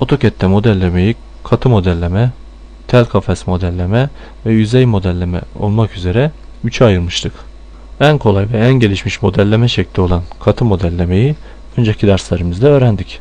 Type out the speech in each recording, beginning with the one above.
AutoCAD'de modellemeyi katı modelleme, tel kafes modelleme ve yüzey modelleme olmak üzere 3'e ayırmıştık. En kolay ve en gelişmiş modelleme şekli olan katı modellemeyi önceki derslerimizde öğrendik.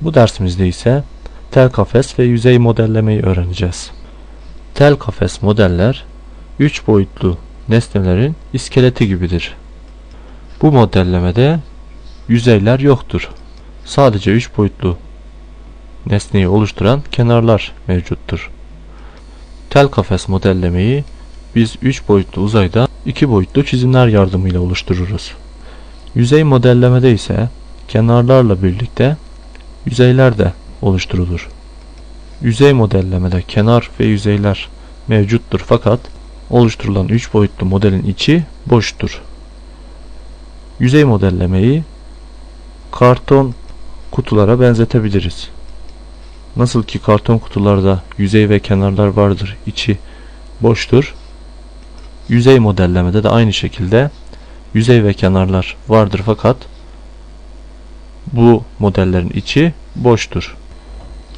Bu dersimizde ise tel kafes ve yüzey modellemeyi öğreneceğiz. Tel kafes modeller 3 boyutlu nesnelerin iskeleti gibidir. Bu modellemede yüzeyler yoktur. Sadece 3 boyutlu nesneyi oluşturan kenarlar mevcuttur. Tel kafes modellemeyi biz 3 boyutlu uzayda 2 boyutlu çizimler yardımıyla oluştururuz. Yüzey modellemede ise kenarlarla birlikte yüzeyler de oluşturulur. Yüzey modellemede kenar ve yüzeyler mevcuttur fakat oluşturulan 3 boyutlu modelin içi boştur. Yüzey modellemeyi karton kutulara benzetebiliriz. Nasıl ki karton kutularda yüzey ve kenarlar vardır, içi boştur. Yüzey modellemede de aynı şekilde yüzey ve kenarlar vardır fakat bu modellerin içi boştur.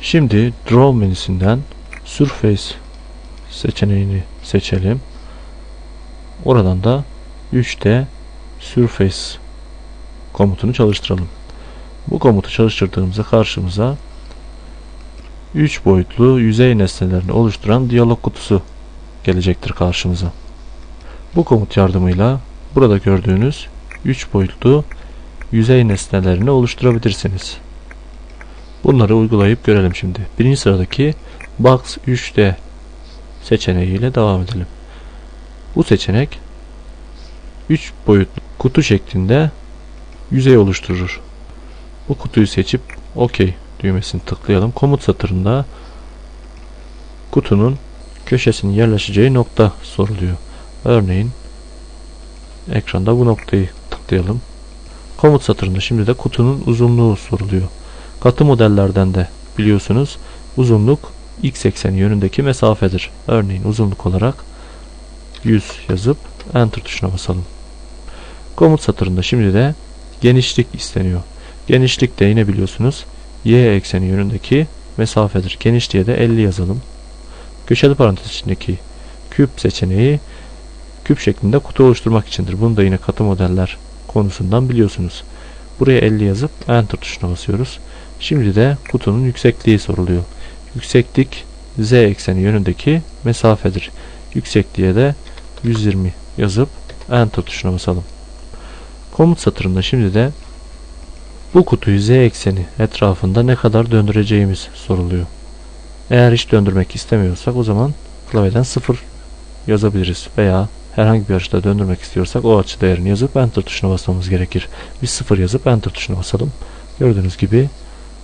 Şimdi Draw menüsünden Surface seçeneğini seçelim. Oradan da 3D Surface komutunu çalıştıralım. Bu komutu çalıştırdığımızda karşımıza 3 boyutlu yüzey nesnelerini oluşturan diyalog kutusu gelecektir karşımıza. Bu komut yardımıyla burada gördüğünüz 3 boyutlu yüzey nesnelerini oluşturabilirsiniz. Bunları uygulayıp görelim şimdi. Birinci sıradaki Box 3D seçeneğiyle devam edelim. Bu seçenek 3 boyutlu kutu şeklinde yüzey oluşturur. Bu kutuyu seçip OK düğmesini tıklayalım. Komut satırında kutunun köşesinin yerleşeceği nokta soruluyor. Örneğin ekranda bu noktayı tıklayalım. Komut satırında şimdi de kutunun uzunluğu soruluyor. Katı modellerden de biliyorsunuz uzunluk x ekseni yönündeki mesafedir. Örneğin uzunluk olarak 100 yazıp enter tuşuna basalım. Komut satırında şimdi de genişlik isteniyor. Genişlik de yine biliyorsunuz y ekseni yönündeki mesafedir. Genişliğe de 50 yazalım. Köşeli parantez içindeki küp seçeneği küp şeklinde kutu oluşturmak içindir. Bunu da yine katı modeller konusundan biliyorsunuz. Buraya 50 yazıp enter tuşuna basıyoruz. Şimdi de kutunun yüksekliği soruluyor. Yükseklik z ekseni yönündeki mesafedir. Yüksekliğe de 120 yazıp enter tuşuna basalım. Komut satırında şimdi de bu kutuyu z ekseni etrafında ne kadar döndüreceğimiz soruluyor. Eğer hiç döndürmek istemiyorsak o zaman klavyeden 0 yazabiliriz veya herhangi bir açıda döndürmek istiyorsak o açı değerini yazıp enter tuşuna basmamız gerekir. Biz 0 yazıp enter tuşuna basalım. Gördüğünüz gibi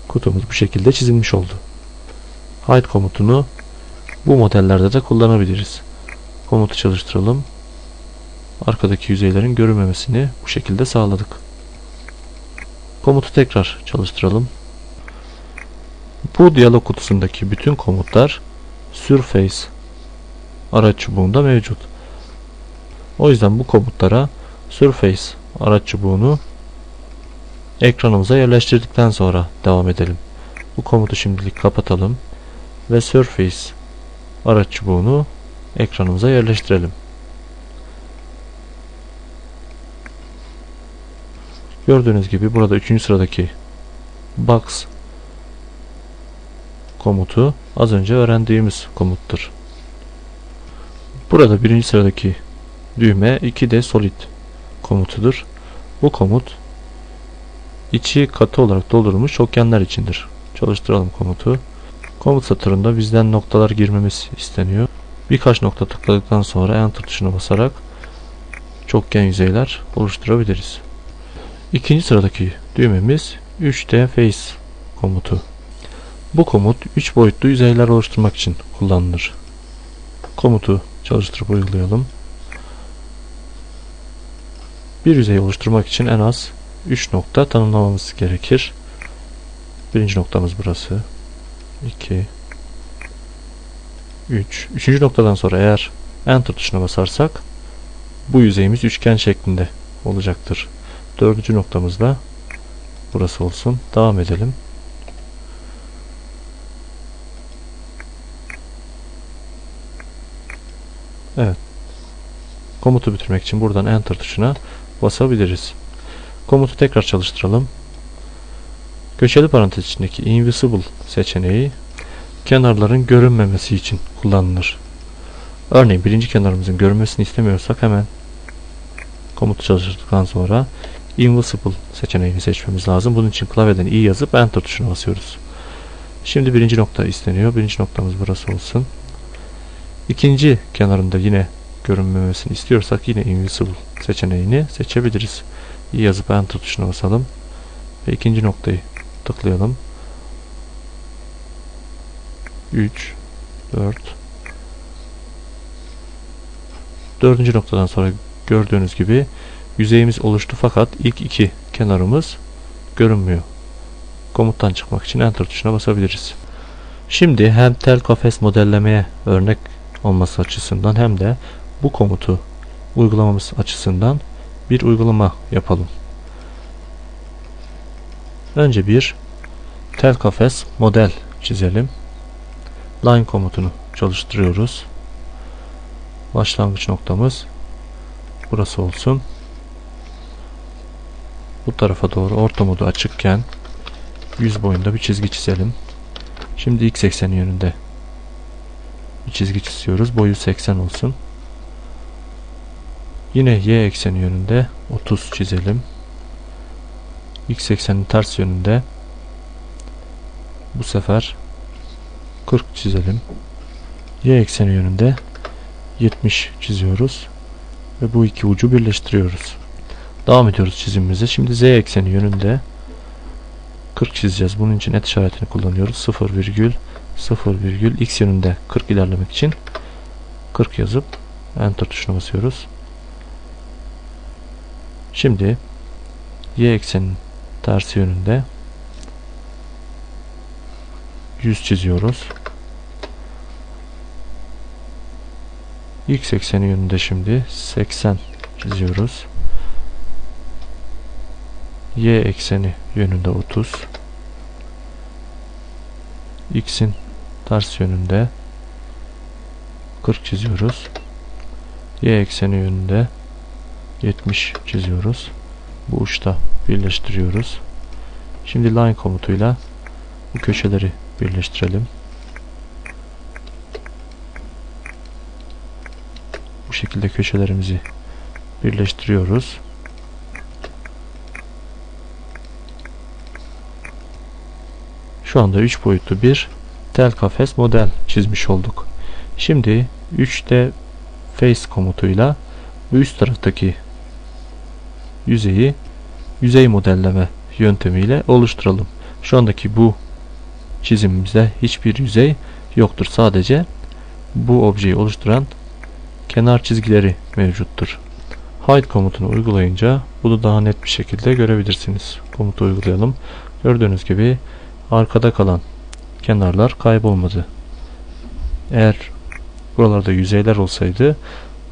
kutumuz bu şekilde çizilmiş oldu. Hide komutunu bu modellerde de kullanabiliriz. Komutu çalıştıralım. Arkadaki yüzeylerin görünmemesini bu şekilde sağladık. Komutu tekrar çalıştıralım. Bu diyalog kutusundaki bütün komutlar Surface araç çubuğunda mevcut. O yüzden bu komutlara Surface araç çubuğunu ekranımıza yerleştirdikten sonra devam edelim. Bu komutu şimdilik kapatalım ve Surface araç çubuğunu ekranımıza yerleştirelim. Gördüğünüz gibi burada 3. sıradaki box komutu az önce öğrendiğimiz komuttur. Burada birinci sıradaki düğme 2D solid komutudur. Bu komut içi katı olarak doldurulmuş çokgenler içindir. Çalıştıralım komutu. Komut satırında bizden noktalar girmemiz isteniyor. Birkaç nokta tıkladıktan sonra enter tuşuna basarak çokgen yüzeyler oluşturabiliriz. İkinci sıradaki düğmemiz 3D Face komutu. Bu komut 3 boyutlu yüzeyler oluşturmak için kullanılır. Komutu çalıştırıp uygulayalım. Bir yüzey oluşturmak için en az 3 nokta tanımlamamız gerekir. Birinci noktamız burası. 2 3 Üçüncü noktadan sonra eğer Enter tuşuna basarsak bu yüzeyimiz üçgen şeklinde olacaktır. Dördüncü noktamızda burası olsun. Devam edelim. Evet. Komutu bitirmek için buradan enter tuşuna basabiliriz. Komutu tekrar çalıştıralım. Köşeli parantez içindeki invisible seçeneği kenarların görünmemesi için kullanılır. Örneğin birinci kenarımızın görünmesini istemiyorsak hemen komutu çalıştırdıktan sonra invisible seçeneğini seçmemiz lazım. Bunun için klavyeden i yazıp enter tuşuna basıyoruz. Şimdi birinci nokta isteniyor. Birinci noktamız burası olsun. İkinci kenarında yine görünmemesini istiyorsak yine invisible seçeneğini seçebiliriz. i yazıp enter tuşuna basalım. Ve ikinci noktayı tıklayalım. 3 4 Dördüncü noktadan sonra gördüğünüz gibi yüzeyimiz oluştu fakat ilk iki kenarımız görünmüyor. Komuttan çıkmak için enter tuşuna basabiliriz. Şimdi hem tel kafes modellemeye örnek olması açısından hem de bu komutu uygulamamız açısından bir uygulama yapalım. Önce bir tel kafes model çizelim. Line komutunu çalıştırıyoruz. Başlangıç noktamız burası olsun. Bu tarafa doğru orta modu açıkken yüz boyunda bir çizgi çizelim. Şimdi x ekseni yönünde bir çizgi çiziyoruz. Boyu 80 olsun. Yine y ekseni yönünde 30 çizelim. X eksenin ters yönünde bu sefer 40 çizelim. Y ekseni yönünde 70 çiziyoruz. Ve bu iki ucu birleştiriyoruz. Devam ediyoruz çizimimize. Şimdi Z ekseni yönünde 40 çizeceğiz. Bunun için et işaretini kullanıyoruz. 0 virgül 0 virgül x yönünde 40 ilerlemek için 40 yazıp enter tuşuna basıyoruz. Şimdi y eksenin tersi yönünde 100 çiziyoruz. X ekseni yönünde şimdi 80 çiziyoruz. Y ekseni yönünde 30. X'in ters yönünde 40 çiziyoruz. Y ekseni yönünde 70 çiziyoruz. Bu uçta birleştiriyoruz. Şimdi line komutuyla bu köşeleri birleştirelim. Bu şekilde köşelerimizi birleştiriyoruz. Şu anda 3 boyutlu bir tel kafes model çizmiş olduk. Şimdi 3D face komutuyla bu üst taraftaki yüzeyi yüzey modelleme yöntemiyle oluşturalım. Şu andaki bu çizimimizde hiçbir yüzey yoktur. Sadece bu objeyi oluşturan kenar çizgileri mevcuttur. Hide komutunu uygulayınca bunu daha net bir şekilde görebilirsiniz. Komutu uygulayalım. Gördüğünüz gibi arkada kalan kenarlar kaybolmadı. Eğer buralarda yüzeyler olsaydı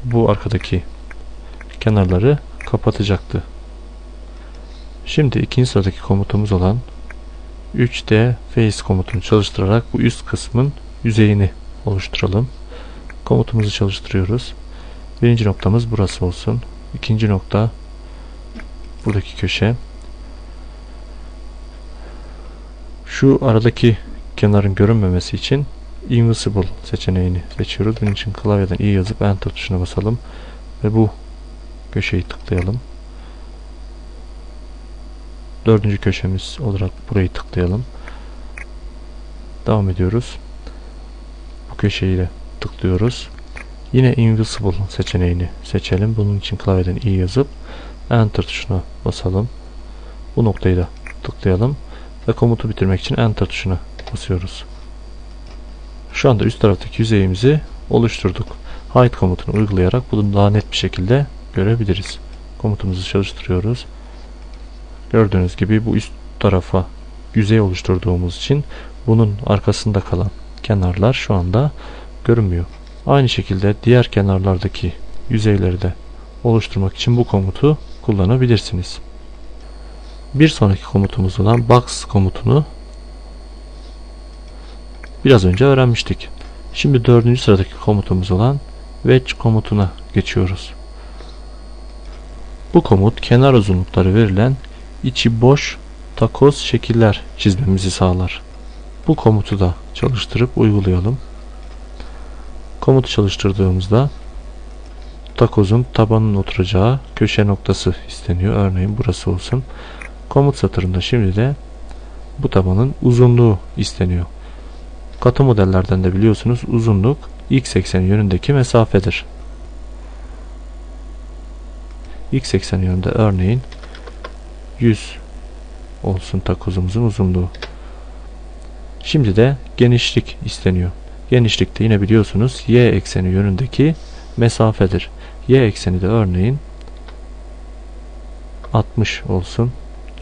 bu arkadaki kenarları kapatacaktı. Şimdi ikinci sıradaki komutumuz olan 3D face komutunu çalıştırarak bu üst kısmın yüzeyini oluşturalım. Komutumuzu çalıştırıyoruz. Birinci noktamız burası olsun. İkinci nokta buradaki köşe. Şu aradaki kenarın görünmemesi için invisible seçeneğini seçiyoruz. Bunun için klavyeden i yazıp enter tuşuna basalım ve bu köşeyi tıklayalım. Dördüncü köşemiz olarak burayı tıklayalım. Devam ediyoruz. Bu köşeyi de tıklıyoruz. Yine invisible seçeneğini seçelim. Bunun için klavyeden i yazıp enter tuşuna basalım. Bu noktayı da tıklayalım ve komutu bitirmek için enter tuşuna basıyoruz. Şu anda üst taraftaki yüzeyimizi oluşturduk. Hide komutunu uygulayarak bunu daha net bir şekilde görebiliriz. Komutumuzu çalıştırıyoruz. Gördüğünüz gibi bu üst tarafa yüzey oluşturduğumuz için bunun arkasında kalan kenarlar şu anda görünmüyor. Aynı şekilde diğer kenarlardaki yüzeyleri de oluşturmak için bu komutu kullanabilirsiniz. Bir sonraki komutumuz olan box komutunu biraz önce öğrenmiştik. Şimdi dördüncü sıradaki komutumuz olan wedge komutuna geçiyoruz. Bu komut kenar uzunlukları verilen içi boş takoz şekiller çizmemizi sağlar. Bu komutu da çalıştırıp uygulayalım. Komutu çalıştırdığımızda takozun tabanın oturacağı köşe noktası isteniyor. Örneğin burası olsun. Komut satırında şimdi de bu tabanın uzunluğu isteniyor. Katı modellerden de biliyorsunuz uzunluk x ekseni yönündeki mesafedir. x ekseni yönünde örneğin 100 olsun takozumuzun uzunluğu. Şimdi de genişlik isteniyor. Genişlik de yine biliyorsunuz y ekseni yönündeki mesafedir. Y ekseni de örneğin 60 olsun.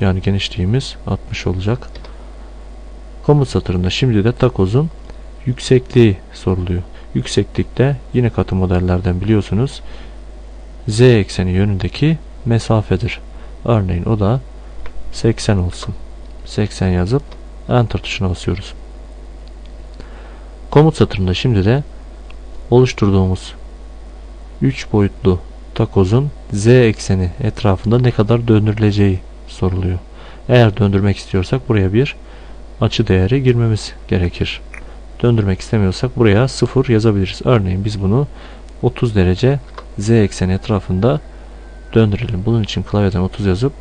Yani genişliğimiz 60 olacak. Komut satırında şimdi de takozun yüksekliği soruluyor. Yükseklikte yine katı modellerden biliyorsunuz z ekseni yönündeki mesafedir. Örneğin o da 80 olsun. 80 yazıp enter tuşuna basıyoruz. Komut satırında şimdi de oluşturduğumuz 3 boyutlu takozun z ekseni etrafında ne kadar döndürüleceği soruluyor. Eğer döndürmek istiyorsak buraya bir açı değeri girmemiz gerekir. Döndürmek istemiyorsak buraya 0 yazabiliriz. Örneğin biz bunu 30 derece z ekseni etrafında döndürelim. Bunun için klavyeden 30 yazıp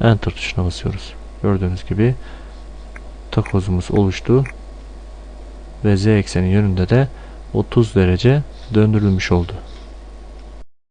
enter tuşuna basıyoruz. Gördüğünüz gibi takozumuz oluştu ve z ekseni yönünde de 30 derece döndürülmüş oldu.